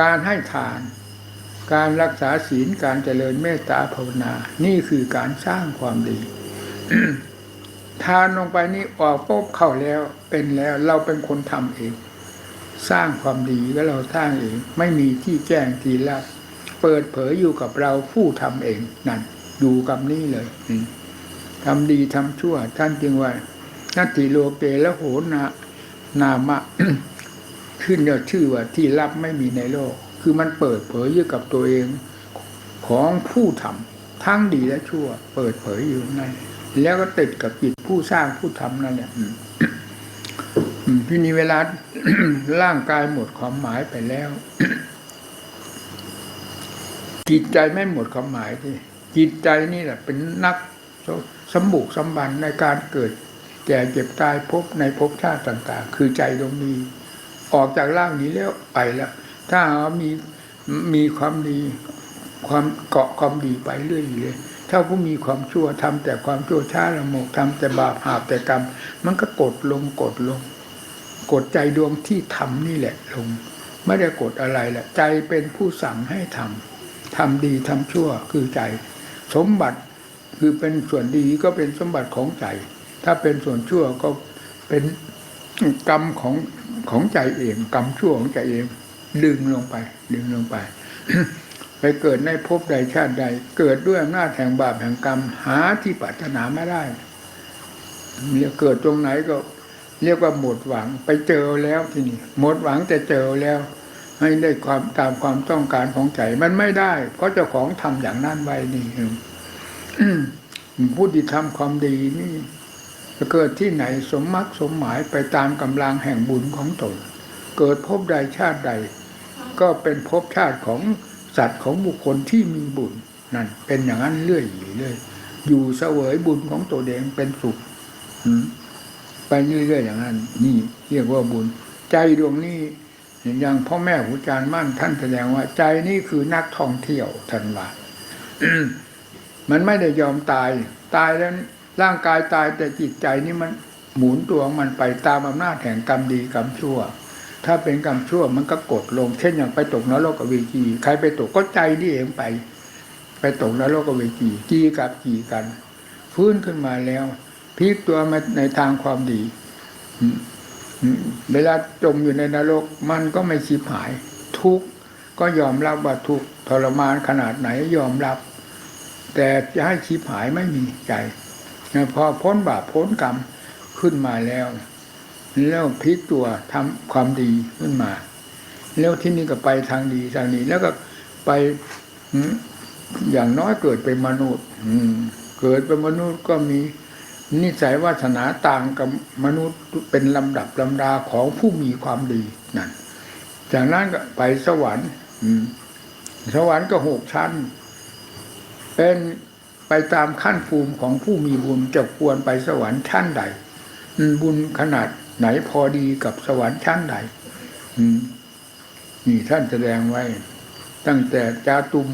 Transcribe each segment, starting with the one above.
การให้ทาน การรักษาศีลการเจริญเมตตาภาวนา นี่คือการสร้างความดี ทานลงไปนี่ออกปุ๊บเข้าแล้วเป็นแล้วเราเป็นคนทำเอง สร้างความดีก็เราสร้างเอง ไม่มีที่แจ้งทีลับเปิดเผยอยู่กับเราผู้ทำเองนั่นอยู่กับนี่เลยอืมทำดีทำชั่ว ท่านจึงว่านาติโลเกและโหนานามะ ขึ้นเนี่ยชื่อว่าที่ลับไม่มีในโลก คือมันเปิดเผยอยู่กับตัวเองของผู้ทำทั้งดีและชั่ว เปิดเผยอยู่นั่นแล้วก็ติดกับจิตผู้สร้างผู้ทำนั่นแหละที่นี้เวลาร่างกายหมดความหมายไปแล้วจิตใจไม่หมดความหมายที่จิตใจนี่แหละเป็นนักสมบุกสมบันในการเกิดแก่เจ็บตายพบในภพชาติต่าง ๆ คือใจตรงนี้ ออกจากร่างนี้แล้วไปแล้ว ถ้าหามีมีความดีความเกาะความดีไปเรื่อยเลยถ้าผู้มีความชั่วทำแต่ความชั่วช้าละโมกทำแต่บาปหาบแต่กรรม มันก็กดลงกดลง กดใจดวงที่ทำนี่แหละลง ไม่ได้กดอะไรแหละใจเป็นผู้สั่งให้ทำทำดีทำชั่วคือใจ สมบัติคือเป็นส่วนดีก็เป็นสมบัติของใจ ถ้าเป็นส่วนชั่วก็เป็นกรรมของ ของใจเองกรรมชั่วของใจเอง ดึงลงไป ดึงลงไป ไปเกิดในภพใดชาติใด เกิดด้วยอำนาจแห่งบาปแห่งกรรมหาที่ปรารถนาไม่ได้เรียเกิดตรงไหนก็ เรียกว่าหมดหวังไปเจอแล้วที่นี่หมดหวังแต่เจอแล้ว ให้ได้ความตามความต้องการของใจมันไม่ได้ เพราะเจ้าของทำอย่างนั้นไว้นี่ผู้ที่ทำความดีนี่ จะเกิดที่ไหนสมมักสมหมายไปตามกำลังแห่งบุญของตน เกิดภพใดชาติใด ก็เป็นภพชาติของสัตว์ของบุคคลที่มีบุญนั่นเป็นอย่างนั้นเรื่อยๆเรื่อยอยู่เสวยบุญของตัวเองเป็นสุขไปเรื่อยๆอย่างนั้น นี่เรียกว่าบุญ ใจดวงนี้อย่างพ่อแม่ครูอาจารย์มั่นท่านแสดงว่า ใจนี่คือนักท่องเที่ยวทันว่ามันไม่ได้ยอมตาย ตายแล้ว ร่างกายตายแต่จิตใจนี่มันหมุนตัวมันไปตามอำนาจแห่งกรรมดีกรรมชั่ว ถ้าเป็นกรรมชั่วมันก็กดลง เช่นอย่างไปตกนรกกับเวจีใครไปตกก็ใจนี่เองไป ไปตกนรกกับเวจีจีกับจีกัน ฟื้นขึ้นมาแล้วพลิกตัวมาในทางความดีเวลาจมอยู่ในนรกมันก็ไม่ชิบหาย ทุกข์ก็ยอมรับว่าทุกทรมานขนาดไหนยอมรับ แต่จะให้ชิบหายไม่มีใจ พอพ้นบาปพ้นกรรมขึ้นมาแล้ว แล้วพลิกตัวทำความดีขึ้นมา แล้วที่นี่ก็ไปทางดีทางนี้ แล้วก็ไปอย่างน้อยเกิดเป็นมนุษย์เกิดเป็นมนุษย์ก็มีนิสัยวาสนาต่างกับมนุษย์เป็นลำดับลำดาของผู้มีความดีนั่นจากนั้นก็ไปสวรรค์สวรรค์ก็หกชั้น เป็น ตามขั้นภูมิของผู้มีบุญจะควรไปสวรรค์ชั้นใดบุญขนาดไหนพอดีกับสวรรค์ชั้นใดนี่ท่านแสดงไว้ ตั้งแต่จาตุม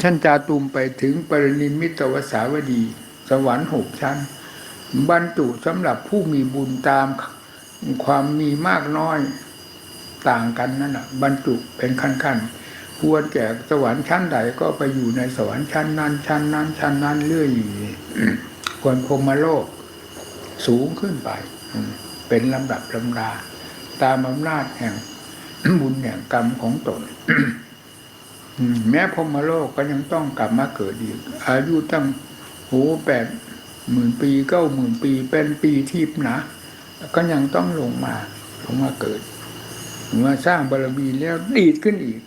ชั้นจาตุมไปถึงปรินิมิตวสาวดี สวรรค์หกชั้น บรรจุสำหรับผู้มีบุญตามความมีมากน้อยต่างกันนั่นแหะบรรจุเป็นขั้นๆ ควรแก่สวรรค์ชั้นใดก็ไปอยู่ในสวรรค์ชั้นนั้นชั้นนั้นชั้นนั้นเรื่อยควรพรมโลก สูงขึ้นไป เป็นลำดับลำดา ตามอำนาจแห่งบุญแห่งกรรมของตนแม้พรมโลกก็ยังต้องกลับมาเกิดอีก อายุตั้งโหแปดหมื่นปีเก้าหมื่นปี เป็นปีทิพนะก็ยังต้องลงมาลงมาเกิดมาสร้างบารมีแล้วดีดขึ้นอีก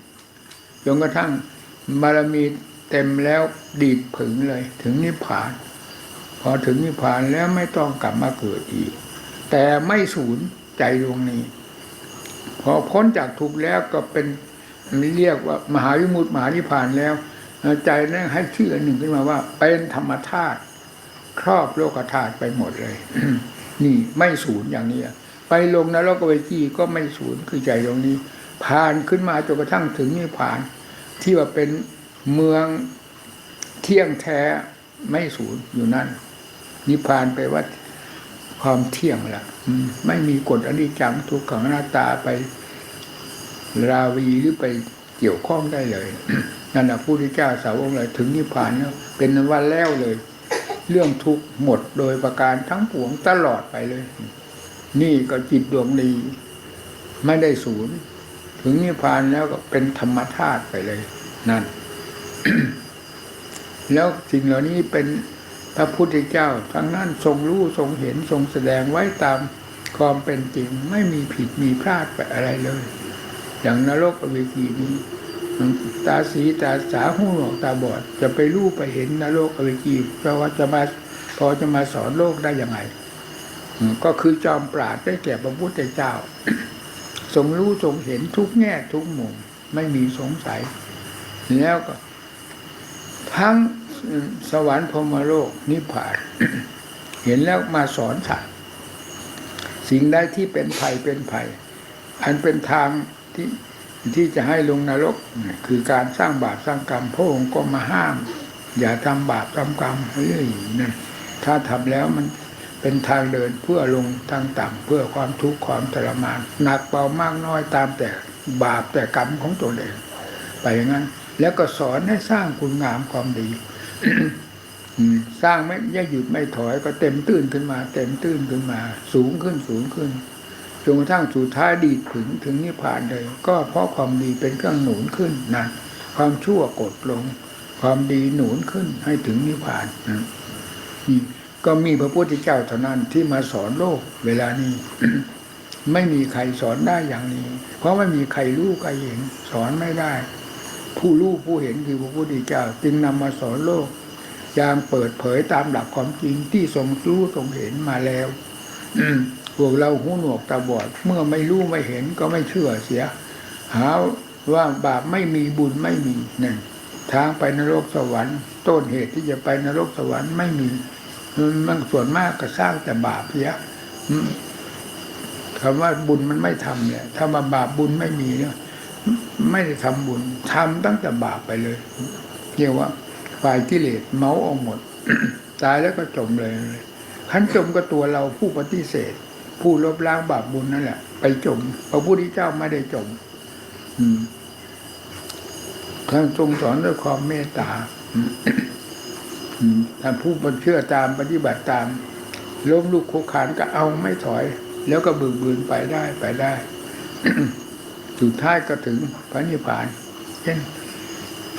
จนกระทั่งบารมีเต็มแล้วดีผึงเลย ถึงนิพพาน พอถึงนิพพานแล้วไม่ต้องกลับมาเกิดอีก แต่ไม่สูญใจดวงนี้ พอพ้นจากทุกข์แล้วก็เป็นเรียกว่ามหาวิมุตติมหานิพพานแล้วใจนั้นให้ชื่อหนึ่งขึ้นมาว่า เป็นธรรมธาตุครอบโลกธาตุไปหมดเลย นี่ไม่สูญอย่างนี้ไปลงนรกเวทีก็ไม่สูญคือใจตรงนี้ ผ่านขึ้นมาจนกระทั่งถึงนิพพาน ที่ว่าเป็นเมืองเที่ยงแท้ไม่สูญอยู่นั่น นิพพานไปว่าความเที่ยงละไม่มีกฎอนิจจังทุกขังหน้าตาไปราวีหรือไปเกี่ยวข้องได้เลยนั่นแหละผู้ที่เจ้าสาวกเลยถึงนิพพานแล้วเป็นวันแล้วเลย เรื่องทุกหมดโดยประการทั้งปวงตลอดไปเลย นี่ก็จิตดวงดี ไม่ได้ศูนย์ ถึงนิพพานแล้วก็เป็นธรรมธาตุไปเลย นั่น แล้วสิ่งเหล่านี้เป็นพระพุทธเจ้า ทั้งนั้นทรงรู้ทรงเห็นทรงแสดงไว้ตามความเป็นจริง ไม่มีผิดมีพลาดไปอะไรเลย อย่างนรกอเวกีนี้ตาสีตาสาหูหนวกตาบอด จะไปรู้ไปเห็นนรกอเวกีเพราะว่าจะมาพอจะมาสอนโลกได้ยังไง ก็คือจอมปราดได้แก่พระพุทธเจ้า ทรงรู้ทรงเห็นทุกแง่ทุกมุมไม่มีสงสัย แล้วก็ ทั้งสวรรค์พรมโลกนิพพาน เห็นแล้วมาสอนสัตว์สิ่งใดที่เป็นภัยเป็นภัย อันเป็นทางที่ที่จะให้ลงนรก คือการสร้างบาปสร้างกรรมพระองค์ก็มาห้าม อย่าทำบาปทำกรรมเรื่อยนั่นถ้าทำแล้วมัน เป็นทางเดินเพื่อลงทางต่ำเพื่อความทุกข์ความทรมานหนักเบามากน้อยตามแต่บาปแต่กรรมของตัวเองไปอย่างนั้น แล้วก็สอนให้สร้างคุณงามความดีสร้างไม่ย่หยุดไม่ถอยก็เต็มตื้นขึ้นมา เต็มตื้นขึ้นมา สูงขึ้นสูงขึ้นจนกระทั่งสุดท้ายดีถึงถึงนิพพานเลย ก็เพราะความดีเป็นเครื่องหนุนขึ้นนั่นความชั่วกดลง ความดีหนุนขึ้นให้ถึงนิพพานนี่ ก็มีพระพุทธเจ้าเท่านั้นที่มาสอนโลกเวลานี้ ไม่มีใครสอนได้อย่างนี้ เพราะไม่มีใครรู้ใครเห็นสอนไม่ได้ ผู้รู้ผู้เห็นคือพระพุทธเจ้า จึงนำมาสอนโลกอย่างเปิดเผยตามหลักความจริงที่ทรงรู้ทรงเห็นมาแล้วพวกเราหูหนวกตาบอด เมื่อไม่รู้ไม่เห็นก็ไม่เชื่อเสีย หาว่าบาปไม่มีบุญไม่มีนั่นทางไปนรกสวรรค์ ต้นเหตุที่จะไปนรกสวรรค์ไม่มี มันส่วนมากก็สร้างแต่บาปเสียอืมคำว่าบุญมันไม่ทำเนี่ยถ้ามาบาปบุญไม่มีเนี่ยไม่ได้ทำบุญทำตั้งแต่บาปไปเลยเรียกว่าฝ่ายกิเลสเมาเอาหมด ตายแล้วก็จมเลยขันจมก็ตัวเราผู้ปฏิเสธ ผู้ลบล้างบาปบุญนั่นแหละ ไปจมพระพุทธเจ้าไม่ได้จมอืมท่านทรงสอนด้วยความเมตตา ถ้าผู้เชื่อตามปฏิบัติตาม ล้มลุกคุกขานก็เอาไม่ถอย แล้วก็บึกบืนไปได้ไปได้สุดท้ายก็ถึงพระนิพพาน เช่น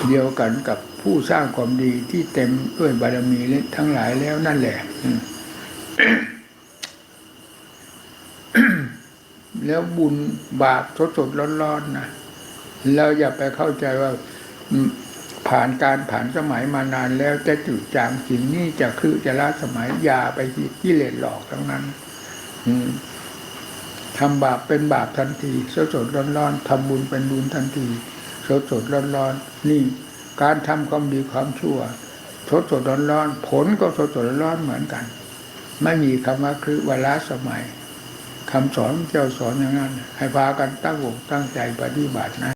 เดียวกันกับผู้สร้างความดีที่เต็มด้วยบารมีทั้งหลายแล้วนั่นแหละแล้วบุญบาปสดสดๆร้อนๆนะเราอย่าไปเข้าใจว่า ผ่านการผ่านสมัยมานานแล้วจะจืดจางสิ่งนี้จะคือจะละสมัยยาไปกิเลสหลอกทั้งนั้นทำบาปเป็นบาปทันทีสดสดๆร้อนๆทำบุญเป็นบุญทันทีสดสดร้อนร้อนๆนี่การทำความดีความชั่วสดสดร้อนร้อนๆผลก็สดสดร้อนเหมือนกัน ไม่มีคำว่าคือเวลาสมัยคำสอนเจ้าสอนอย่างนั้น ให้พากันตั้งอกตั้งใจปฏิบัตินะ